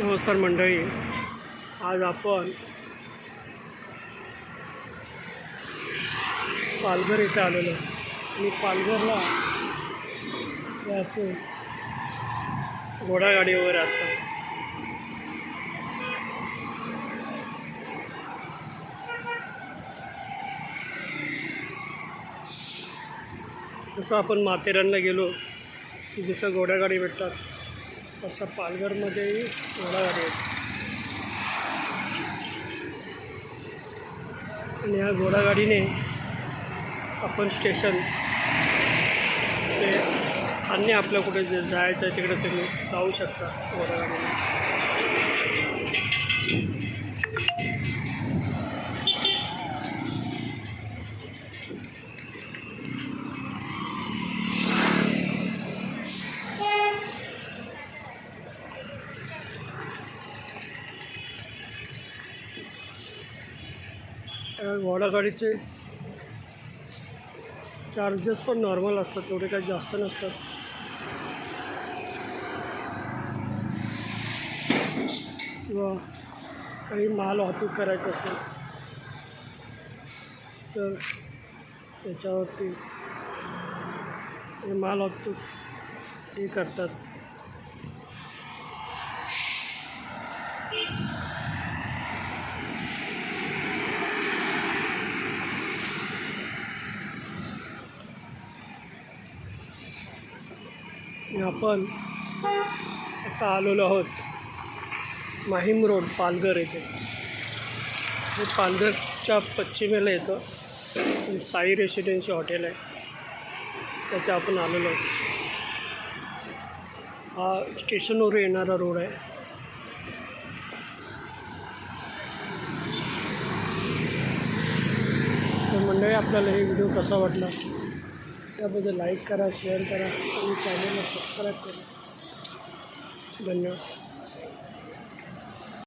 हो नमस्कार मंडळी. आज आपण पालघर इथे आलेलो. आणि पालघरला असे घोडागाडी वगैरे असतात जसं आपण माथेरानला गेलो की जसं घोडागाडी भेटतात. तसं पालघरमध्येही घोडागाडी आहेत आणि ह्या घोडागाडीने आपण स्टेशन ते अन्य आपल्या कुठे जे जायचं आहे तिकडे तुम्ही जाऊ शकता घोडागाडीने. घोडागाडीचे चार्जेस पण नॉर्मल असतात तेवढे काही जास्त नसतात. किंवा काही माल वाहतूक करायचं असेल तर त्याच्यावरती हे माल वाहतूक हे करतात. आणि आपण आता आलेलो आहोत माहीम रोड पालघर येथे. हे पालघरच्या पश्चिमेला येतं. आणि साई रेसिडेन्सी हॉटेल आहे. त्याच्या आपण आलेलो आहोत. हा स्टेशनवर येणारा रोड आहे. तर मंडळी आपल्याला हे व्हिडिओ कसा वाटला? त्याबद्दल लाईक करा शेअर करा आणि चॅनलला सबस्क्राईब करा. धन्यवाद.